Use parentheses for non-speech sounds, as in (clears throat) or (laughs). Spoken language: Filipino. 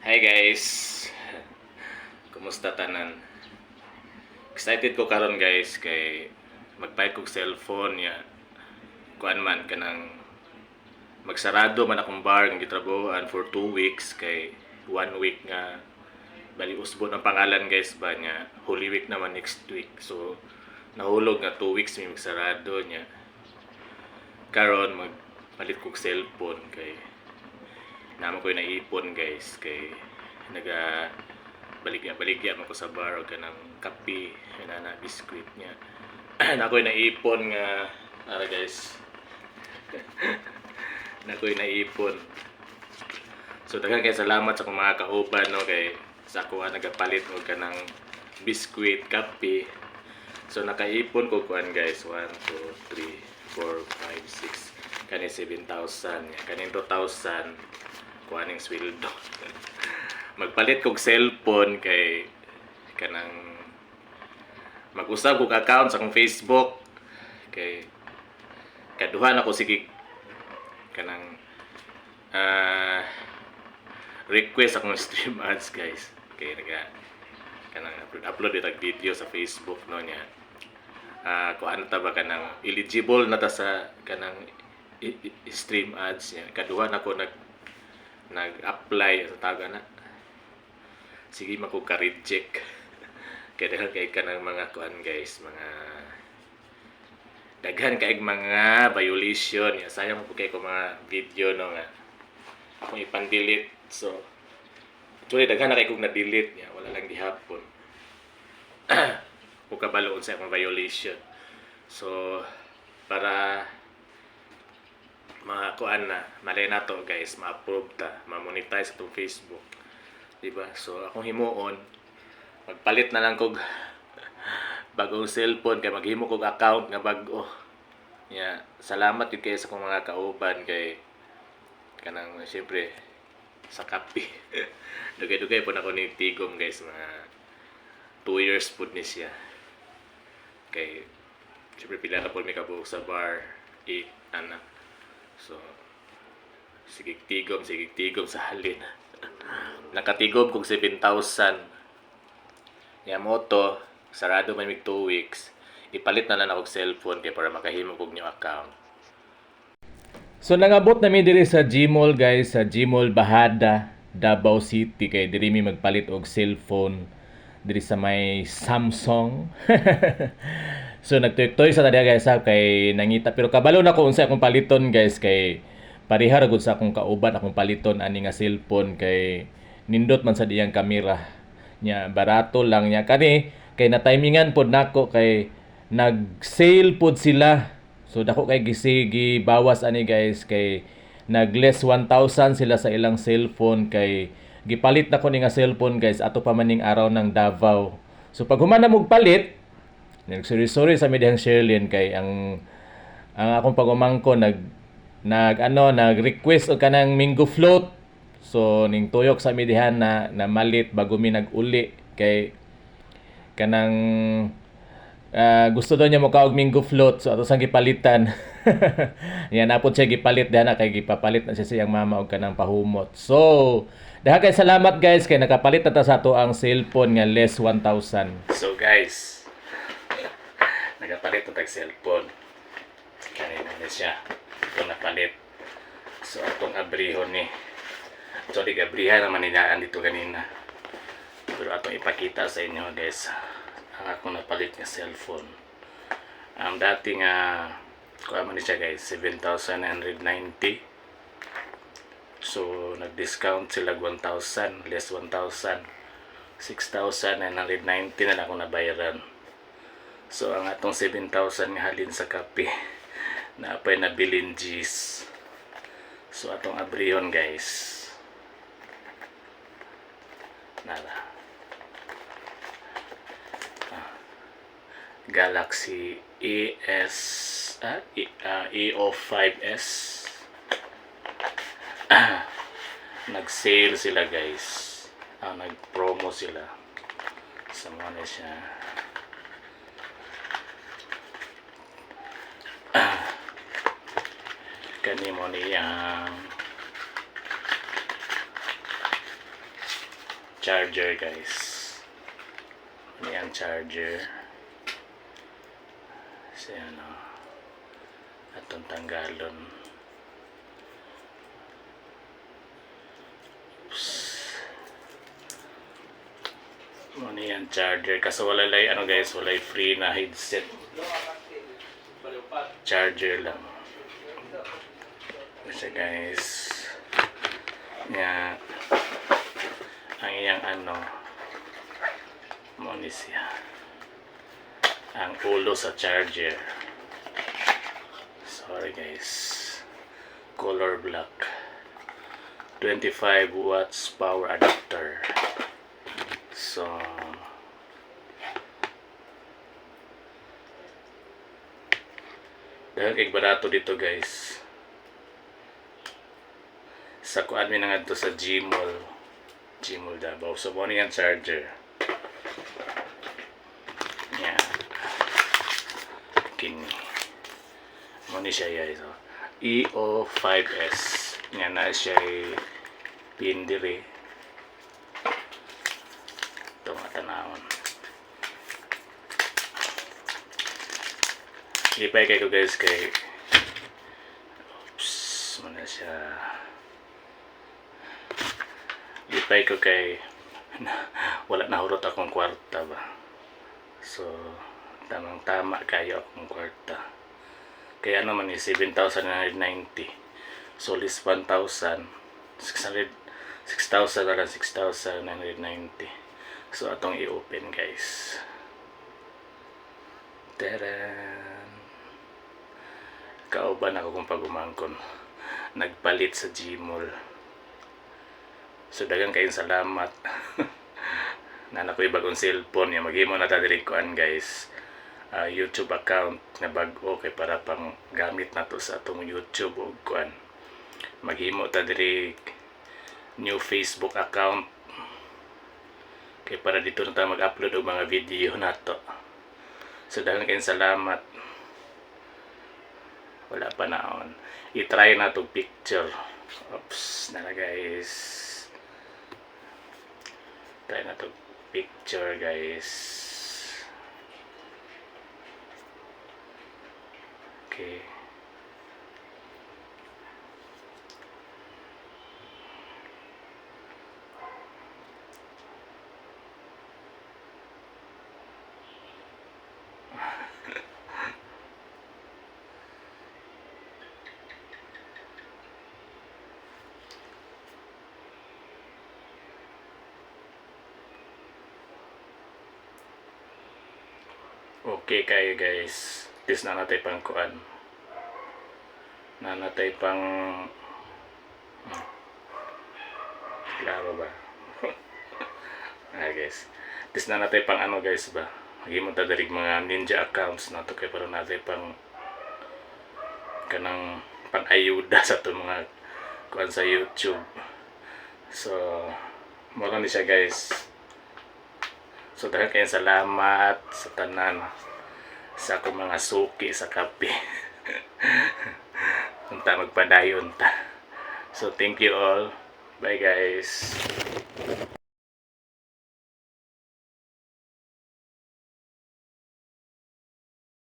Hi guys. Kumusta tanan? Excited ko karon guys kay magpayad kog cellphone ya. Kuan man kanang magsarado man akong bar nga gitrabahoan for 2 weeks kay one week nga bali usbon ang pangalan guys ba niya Holy Week naman next week. So nahulog nga 2 weeks mi magsarado niya. Karon magpalit kog cellphone kay naman ko yung naipon guys kay naga baligya baligya man ko sa bar o kanang kape na na biskuit niya. (clears throat) Na ko naipon nga ara guys. (laughs) Na ko naipon. So daghang kay salamat sa mga kauban no kay sa ako nagapalit og kanang biskuit kape. So nakaipon ko kuan guys 1 2 3 4 5 6 kani 7,000 kani 2,000 kuaning sweldo. (laughs) Magpalit kog cellphone kay kanang mag-usab kog account sa akong Facebook. Kay kaduhan ako sige kanang ah request akong stream (laughs) ads guys. Kay naga kanang upload upload itag video sa Facebook no niya. Ah kung ano ta ba kanang eligible na ta sa kanang stream ads niya. Kaduhan ako nag nag-apply sa taga na. Sige mako ka reject (laughs) kaya dahil kay ka ng mga kuan guys mga daghan kay mga violation. Ya sayang po kay ko mga video no nga. Ako ipan-delete so actually daghan na kay kong na-delete. Niya wala lang gihapon. (clears throat) Ko kabaloon sa akong violation. So para mga kuan na malay na to guys. Ma-approve ta. Ma-monetize itong Facebook. Di ba so akong himuon magpalit na lang kog (laughs) bagong cellphone kay maghimo kog account nga bag-o. Ya salamat yun kay sa akong mga kauban kay kanang syempre sa kape (laughs) dugay-dugay po na ako ni Tigom guys mga 2 years po ni siya. Kay syempre pila na po may kabuok sa bar 8 anak So, sige tigom, sige tigom sa halin. (laughs) Nakatigom kong 7,000. Nga moto, sarado man mig 2 weeks. Ipalit na lang ako cellphone kay para makahimo kog new account. So nangabot na mi diri sa Gmall guys, sa Gmall Bahada, Davao City kay diri mi magpalit og cellphone diri sa may Samsung. (laughs) so nagtuyok-toy sa tadiya guys ha, kay nangita. Pero kabalo na ko unsa akong paliton guys kay pareha ra gud sa akong kauban akong paliton ani nga cellphone kay nindot man sa diyang kamera. Nya barato lang nya. Kani kay na timingan pod nako kay nag-sale pod sila. So dako kay gisigi bawas ani guys kay nag less 1,000 sila sa ilang cellphone kay gipalit na ko ni nga cellphone guys ato pa maning araw ng Davao so pag humana mog palit Nagsorry sorry sa midang Sherlyn kay ang ang akong pagumangko nag nag ano nag-request og kanang mango float. So ning tuyok sa midihan na na malit bago mi nag-uli kay kanang ah, gusto daw niya mo og mango float so ato sang gipalitan. (laughs) Yan napod siya gipalit diha na kay gipapalit na siya siyang mama og kanang pahumot. So Daha kay salamat guys kay nakapalit na ta sa ato ang cellphone nga less 1,000. So guys, (laughs) nagapalit na tag cellphone. Kanina na siya. Ito napalit. So, itong abrihon ni. So, di gabrihan naman nilaan dito kanina. Pero atong ipakita sa inyo guys. Ang akong napalit nga cellphone. Ang dati nga, kuha man siya guys, 7,990. So, nag-discount sila 1,000, less 1,000. 6,990 na lang ako nabayaran. So, ang atong 7,000 nga halin sa kape (laughs) na apay na bilin G's. So, atong abrihon guys. Nara. Galaxy ES ah, E, ah, EO5S (clears throat) nag-sale sila guys ah, nag-promo sila sa na siya (clears throat) kani mo niyang charger guys. Yung charger. Kasi ano, atong tanggalon. Oops. Ano yan, charger. Kaso wala lay, ano guys, wala free na headset. Charger lang. Kasi guys, nga, ang iyang ano, mo ni siya. Ang ulo sa charger. Sorry guys. Color black. 25 watts power adapter. So, dahil kay barato dito guys. Sa kuan mi nga to sa Gmall. Gmall Davao. So, mo ang charger. Yan. Kini. Mo ni siya guys. oh. EO5S. Yan na siya pin diri. Ito nga tanawon. Ipay kay ko guys kay Oops, muna siya. Ipay ko kay (laughs) wala na hurot akong kwarta ba. So, tamang tama kayo akong kwarta. Kaya naman eh, 7,990. So, list 1,000. 600, 6,000 na lang, 6,990. So, atong i-open guys. Taran! Kauban ako kung pagumangkon. Nagpalit sa Gmall. So, dagang kayong salamat. (laughs) Nana ko ibagong cellphone niya. Maghimo na ta diri guys. Ah, YouTube account na bag-o kay para pang gamit na to sa atong YouTube o kuan. Maghimo ta diri new Facebook account kay para dito na ta mag-upload og mga video nato. So dahil kayong salamat. Wala pa naon. I-try na to picture. Oops, na guys. Try na to picture guys. Okay. (laughs) Okay kayo guys. Tis na natay pang kuan. Na natay pang Hmm. Klaro ba? (laughs) ah guys. Tis na natay pang ano guys ba? Himo ta diri mga ninja accounts na to kay para natay pang kanang pang ayuda (laughs) sa to mga kuan sa YouTube. So, mo ni siya guys. So dahil kayong salamat sa tanan sa akong mga suki sa kape. (laughs) Unta magpadayon ta. So thank you all. Bye guys.